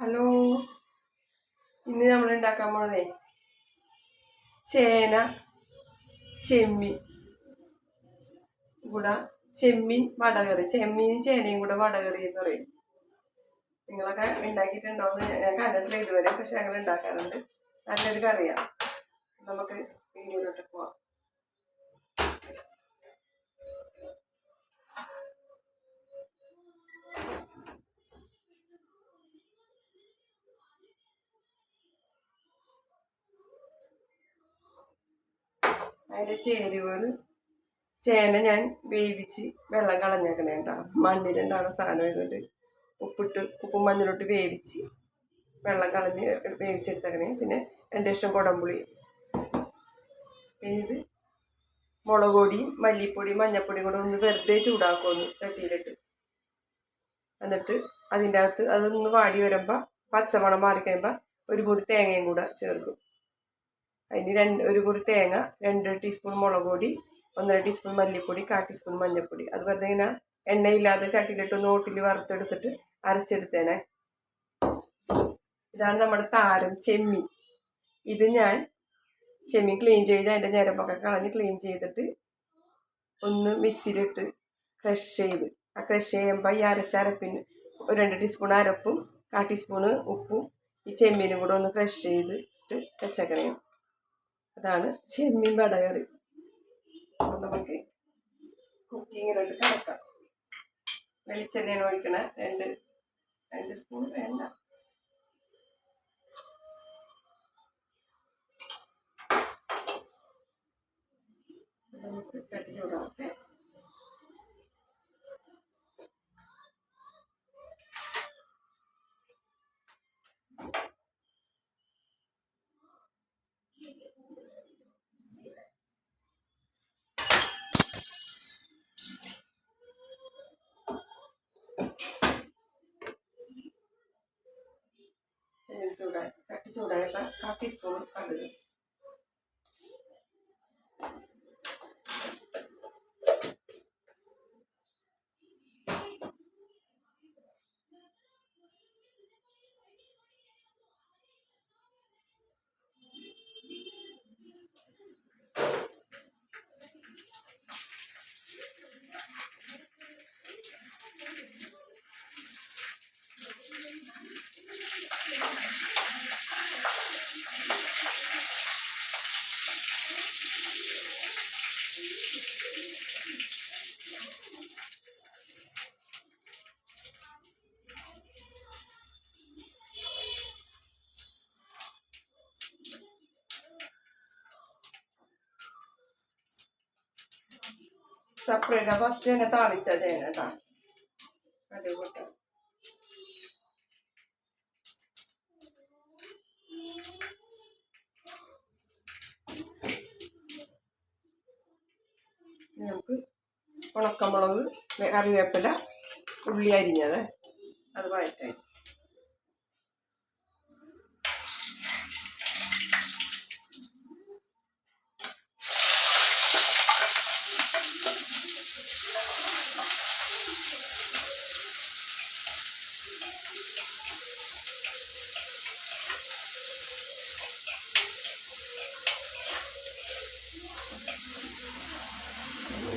Hello. ഇന്ന് നമ്മൾ ഉണ്ടാക്കാൻ പോണതേ ചേന ചെമ്മീൻ കൂടെ ചെമ്മീൻ വടകറി. ചെമ്മീനും ചേനയും കൂടെ വടകറി എന്ന് പറയും. നിങ്ങളൊക്കെ ഉണ്ടാക്കിയിട്ടുണ്ടോയെന്ന് ഞാൻ കണ്ടിട്ടില്ല ഇതുവരെ പക്ഷെ ഞങ്ങൾ ഉണ്ടാക്കാറുണ്ട്. നല്ലൊരു കറിയാണ്. നമുക്ക് വീഡിയോയിലോട്ട് പോവാം. അതിന്റെ ചേരുവകൾ ചേന ഞാൻ വേവിച്ച് വെള്ളം കളഞ്ഞേക്കണേ കേട്ടോ മണ്ണിലുണ്ടാവുന്ന സാധനം ഇതുകൊണ്ട് ഉപ്പിട്ട് ഉപ്പും മഞ്ഞളിട്ട് വേവിച്ച് വെള്ളം കളഞ്ഞ് വേവിച്ചെടുത്തേക്കണേ. പിന്നെ രണ്ട് ലക്ഷം കുടംപുളി. പിന്നെ ഇത് മുളക് പൊടിയും മല്ലിപ്പൊടിയും മഞ്ഞപ്പൊടിയും കൂടെ ഒന്ന് വെറുതെ ചൂടാക്കുമെന്ന് ചട്ടിയിലിട്ട്. എന്നിട്ട് അതിന്റെ അകത്ത് അതൊന്ന് വാടി വരുമ്പോൾ പച്ചമണം മാറി കഴിയുമ്പോൾ ഒരു പൊടി തേങ്ങയും കൂടെ ചേർക്കും. അതിന് രണ്ട് ഒരു കുറി തേങ്ങ രണ്ട് ടീസ്പൂൺ മുളക് പൊടി ഒന്നര ടീസ്പൂൺ മല്ലിപ്പൊടി കാ ടീസ്പൂൺ മഞ്ഞൾപ്പൊടി അത് വെറുതെ ഇങ്ങനെ എണ്ണയില്ലാതെ ചട്ടിയിലിട്ട് നോട്ടിൽ വറുത്തെടുത്തിട്ട് അരച്ചെടുത്തേനെ. ഇതാണ് നമ്മുടെ താരം ചെമ്മീൻ. ഇത് ഞാൻ ചെമ്മീൻ ക്ലീൻ ചെയ്ത് അതിന്റെ ഞരമ്പൊക്കെ കളഞ്ഞ് ക്ലീൻ ചെയ്തിട്ട് ഒന്ന് മിക്സിയിലിട്ട് ക്രഷ് ചെയ്ത്. ആ ക്രഷ് ചെയ്യുമ്പോൾ ഈ അരച്ചരപ്പിന് ഒരു രണ്ട് ടീസ്പൂൺ അരപ്പും കാ ടീസ്പൂണ് ഉപ്പും ഈ ചെമ്മീനും കൂടെ ഒന്ന് ക്രഷ് ചെയ്തിട്ട് വെച്ചേക്കണേ. അതാണ് ചെമ്മീൻ വടകറി. നമുക്ക് കുക്കിങ്ങിലോട്ട് കിടക്കാം. വെളിച്ചെണ്ണയാണ് ഒഴിക്കണ. രണ്ട് രണ്ട് സ്പൂൺ വേണ്ട. നമുക്ക് ചട്ടി ചൂടാവട്ടെ ചെമ്മീൻ ചൂടായി ചട്ടി ചൂടായപ്പോൾ കാ ടീസ്പൂൺ കടുക് സെപ്പറേറ്റ് ഫസ്റ്റ് തന്നെ താളിച്ച ചെയ്യണം കേട്ടോ. അടിപൊളി. നമുക്ക് ഉണക്കമുളക് കറിവേപ്പില ഉള്ളി അരിഞ്ഞത്. അത് വഴറ്റായി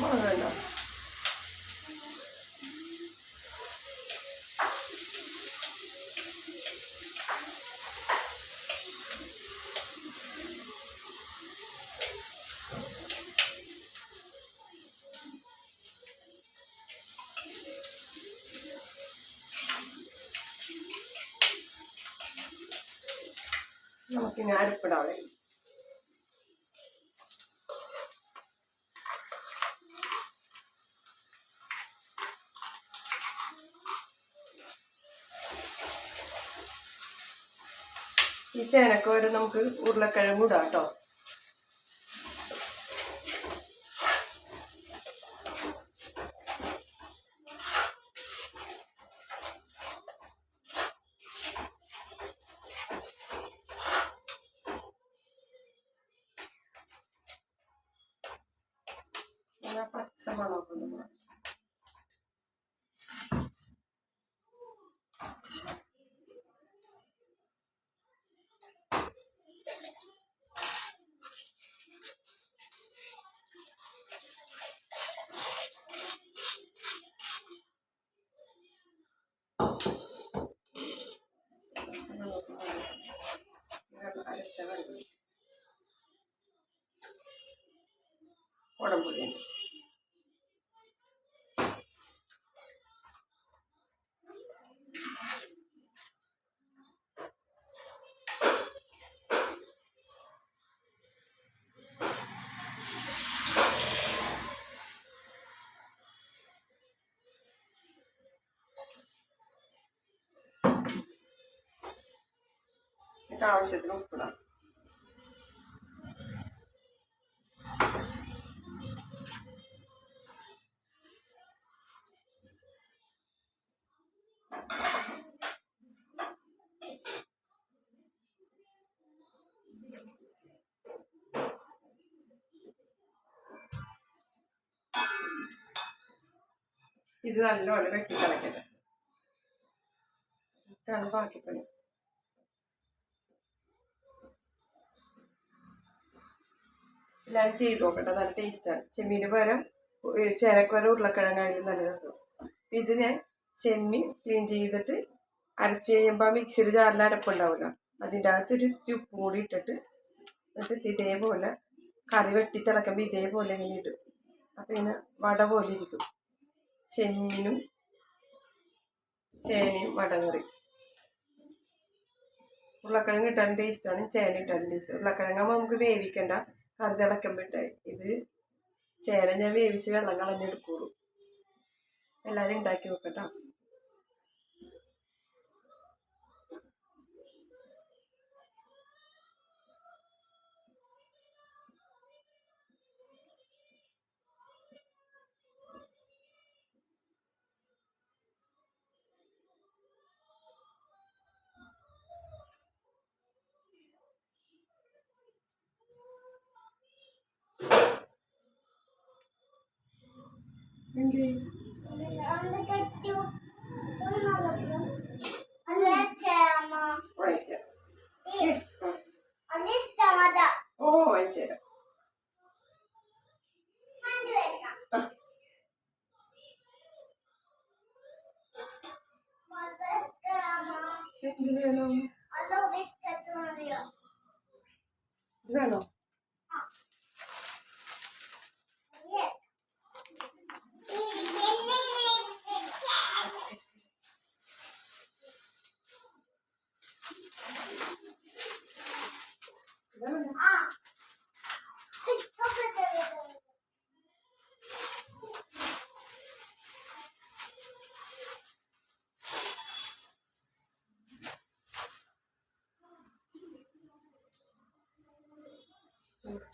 മുളക് വേണ്ട നമുക്കിനി അരപ്പിടാവേ ഈ ചേനക്കോര നമുക്ക് ഉരുളക്കിഴങ്ങ് ഇടാം കേട്ടോ. சமமாக கொண்டு போகிறோம் உடம்பு മാറ്റി. ആവശ്യത്തിന് ഉപ്പിടാം ഇത് നല്ലോണം വെട്ടി കളയ്ക്കട്ടെ ഇട്ടാണ് ബാക്കി പണി എല്ലാവരും ചെയ്ത് നോക്കട്ടെ. നല്ല ടേസ്റ്റാണ് ചെമ്മീന് പകരം ചേനക്കുവര ഉരുളക്കിഴങ്ങായാലും നല്ല രസം. ഇത് ഞാൻ ചെമ്മീൻ ക്ലീൻ ചെയ്തിട്ട് അരച്ച് കഴിയുമ്പോൾ മിക്സിയിൽ ജാറിൽ അരപ്പുണ്ടാവില്ല അതിന്റെ അകത്തൊരു ഉപ്പും കൂടി ഇട്ടിട്ട് എന്നിട്ട് ഇതേപോലെ കറി വെട്ടി തിളക്കുമ്പോൾ ഇതേപോലെ ഇങ്ങനെ ഇടും. അപ്പം ഇങ്ങനെ വട പോലെ ഇരിക്കും. ചെമ്മീനും ചേനയും വടകറി ഉരുളക്കിഴങ്ങ് ഇട്ടാലും ടേസ്റ്റാണ് ചേന ഇട്ടാലും ടേസ്റ്റ് ഉരുളക്കിഴങ്ങാകുമ്പോൾ നമുക്ക് വേവിക്കണ്ട. കറി ഇത് ചേന ഞാൻ വേവിച്ച് വെള്ളം കളഞ്ഞെടുക്കുള്ളൂ. എല്ലാവരും ഉണ്ടാക്കി നോക്കട്ടോ. நன்றி. ഇതാ വേണം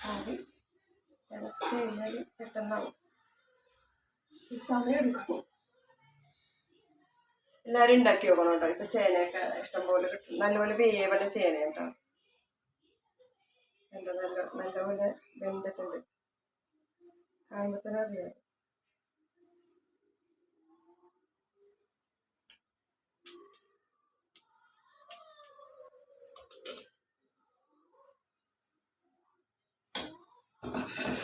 കറി തിളച്ച് കഴിഞ്ഞാൽ പെട്ടെന്നാവും ഈ സമയം എടുക്കും എല്ലാവരും ഉണ്ടാക്കി നോക്കണം കേട്ടോ ഇപ്പൊ ചേനയൊക്കെ ഇഷ്ടംപോലെ നല്ലപോലെ വേവണ ചേന കേട്ടോ. നല്ല നല്ല നല്ലപോലെ വെന്തിട്ടുണ്ട്. കാണുമ്പോഴത്തേനും അറിയാം Thank അറിയാം.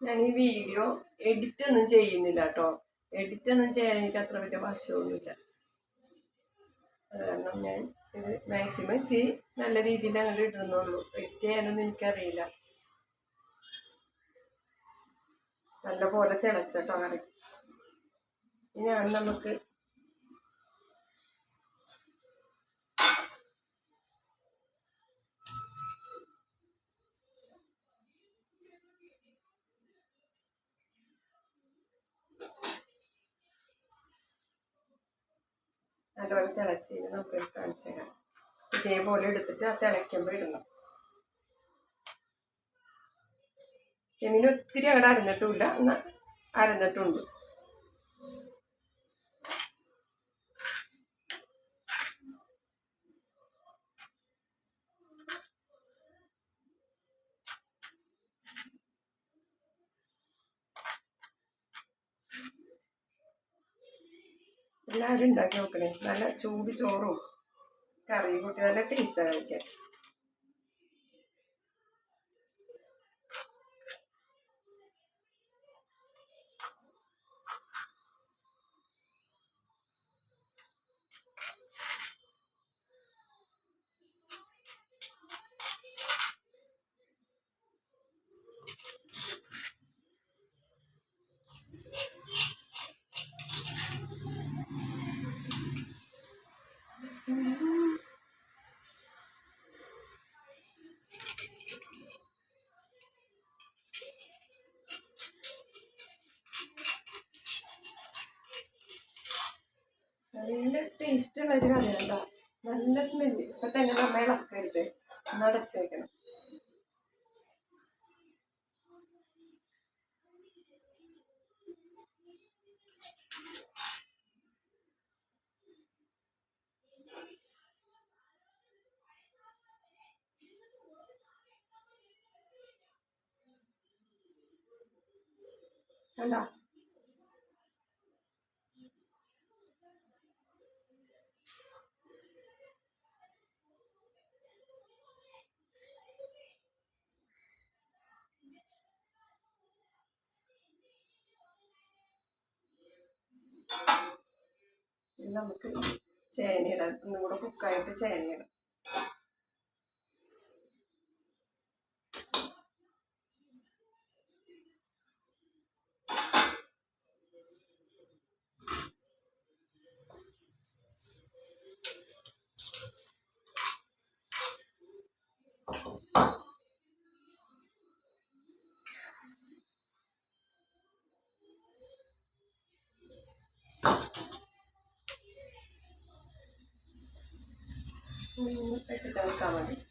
ഞാൻ ഈ വീഡിയോ എഡിറ്റ് ഒന്നും ചെയ്യുന്നില്ല കേട്ടോ എഡിറ്റ് ഒന്നും ചെയ്യാൻ എനിക്ക് അത്ര വലിയ വശമൊന്നുമില്ല. കാരണം ഞാൻ ഇത് മാക്സിമം എത്തി നല്ല രീതിയിൽ അങ്ങനെ ഇടുന്നുള്ളൂ. എഡിറ്റ് ചെയ്യാനൊന്നും എനിക്കറിയില്ല. നല്ല പോലെ തിളച്ചട്ടോ കറി ഇനിയാണ് നമുക്ക് നല്ലപോലെ തിളച്ച് നമുക്ക് കാണിച്ചു തരാം. ഇതേപോലെ എടുത്തിട്ട് ആ തിളയ്ക്കുമ്പോൾ ഇടണം. ചെമ്മീൻ ഒത്തിരി അങ്ങോട്ട് അരഞ്ഞിട്ടുമില്ല എന്നാൽ അരഞ്ഞിട്ടുണ്ട് എല്ലാവരും ഉണ്ടാക്കി നോക്കണേ. നല്ല ചൂട് ചോറും കറിയും കൂട്ടി നല്ല ടേസ്റ്റാണ് കഴിക്കാൻ. നല്ല ടേസ്റ്റ് ഉള്ള ഒരു കറിയാണ് കേട്ടോ നല്ല സ്മെല്ല് ഇപ്പൊ തന്നെ നമ്മൾ ഇളക്കരുത്. ഒന്ന് അടച്ചു വെക്കണം. കണ്ടോ? നമുക്ക് ചേനയിടാം. ഒന്നും കൂടെ കുക്കായിട്ട് ചേനയിടാം. Thank you, Don Solomon.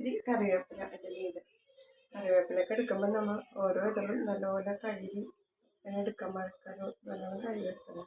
ഇത്തിരി കറിവേപ്പില അതിന്റെ ചെയ്ത്. കറിവേപ്പിലൊക്കെ എടുക്കുമ്പോൾ നമ്മൾ ഓരോ ഇതിലും നല്ലപോലെ കഴുകി എടുക്കാൻ മഴക്കാലം നല്ലോണം കഴുകി എടുക്കണം.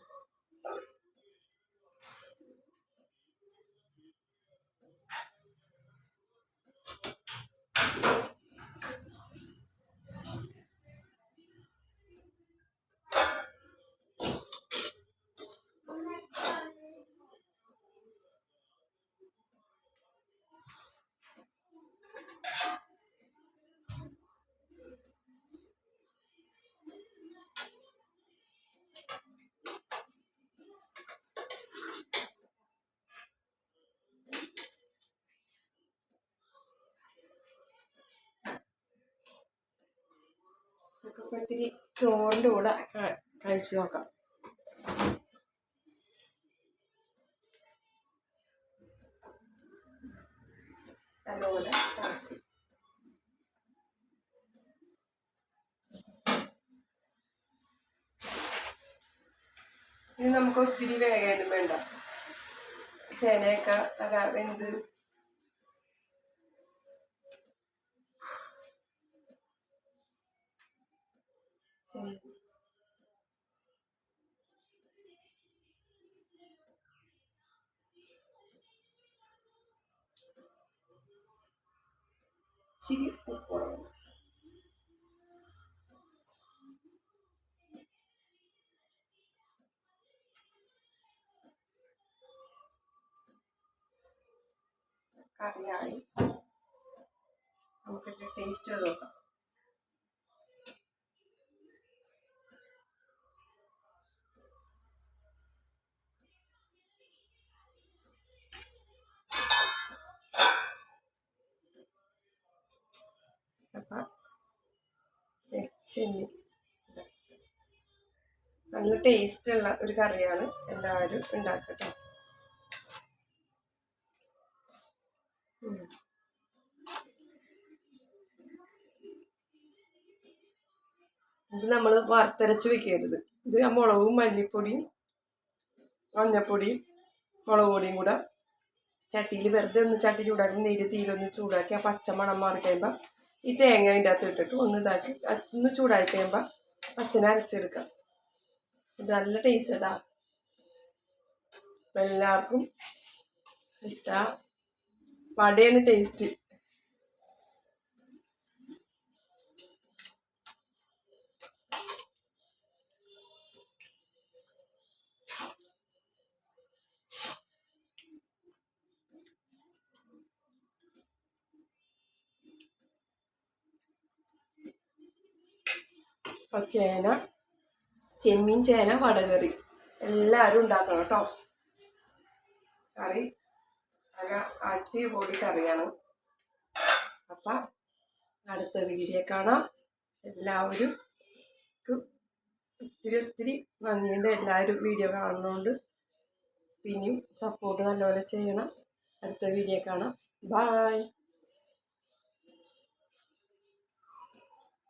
നമുക്കിപ്പോൾ ഇത്തിരി ചോറിന്റെ കൂടെ കഴിച്ചു നോക്കാം. നല്ലപോലെ ഇനി നമുക്ക് ഒത്തിരി വേഗമൊന്നും വേണ്ട. ചേനയൊക്കെ വെന്ത് ഇച്ചിരി ഉപ്പുള്ളത് കറിയായി. നമുക്കിത് ടേസ്റ്റ് നോക്കാം അപ്പം ചെമ്മീൻ നല്ല ടേസ്റ്റുള്ള ഒരു കറിയാണ് എല്ലാവരും ഉണ്ടാക്കട്ടെ. ഇത് നമ്മൾ വറുത്തരച്ച് വെക്കരുത്. ഇത് ആ മുളകും മല്ലിപ്പൊടിയും മഞ്ഞപ്പൊടിയും മുളക് പൊടിയും കൂടെ ചട്ടിയിൽ വെറുതെ ഒന്ന് ചട്ടി ചൂടാക്കി നീര് തീരൊന്ന് ചൂടാക്കി ആ പച്ചമണം മാറി കഴിയുമ്പോൾ ഈ തേങ്ങ അതിന്റെ അകത്ത് ഇട്ടിട്ട് ഒന്ന് ഇതാക്കി ഒന്ന് ചൂടായി കഴിയുമ്പോൾ പച്ചന അരച്ചെടുക്കാം. ഇത് നല്ല ടേസ്റ്റ് എല്ലാവർക്കും ഇഷ്ട. വടയാണ് ടേസ്റ്റ് അപ്പോൾ ചേന ചെമ്മീൻ ചേന വടകറി. എല്ലാവരും ഉണ്ടാക്കണം കേട്ടോ. കറി നല്ല അടിപൊളി കറിയാണ്. അപ്പം അടുത്ത വീഡിയോ കാണാം. എല്ലാവരും ഒത്തിരി ഒത്തിരി നന്ദിയുണ്ട് എല്ലാവരും വീഡിയോ കാണുന്നതുകൊണ്ട് പിന്നെയും സപ്പോർട്ട് നല്ലപോലെ ചെയ്യണം. അടുത്ത വീഡിയോ കാണാം. ബായ്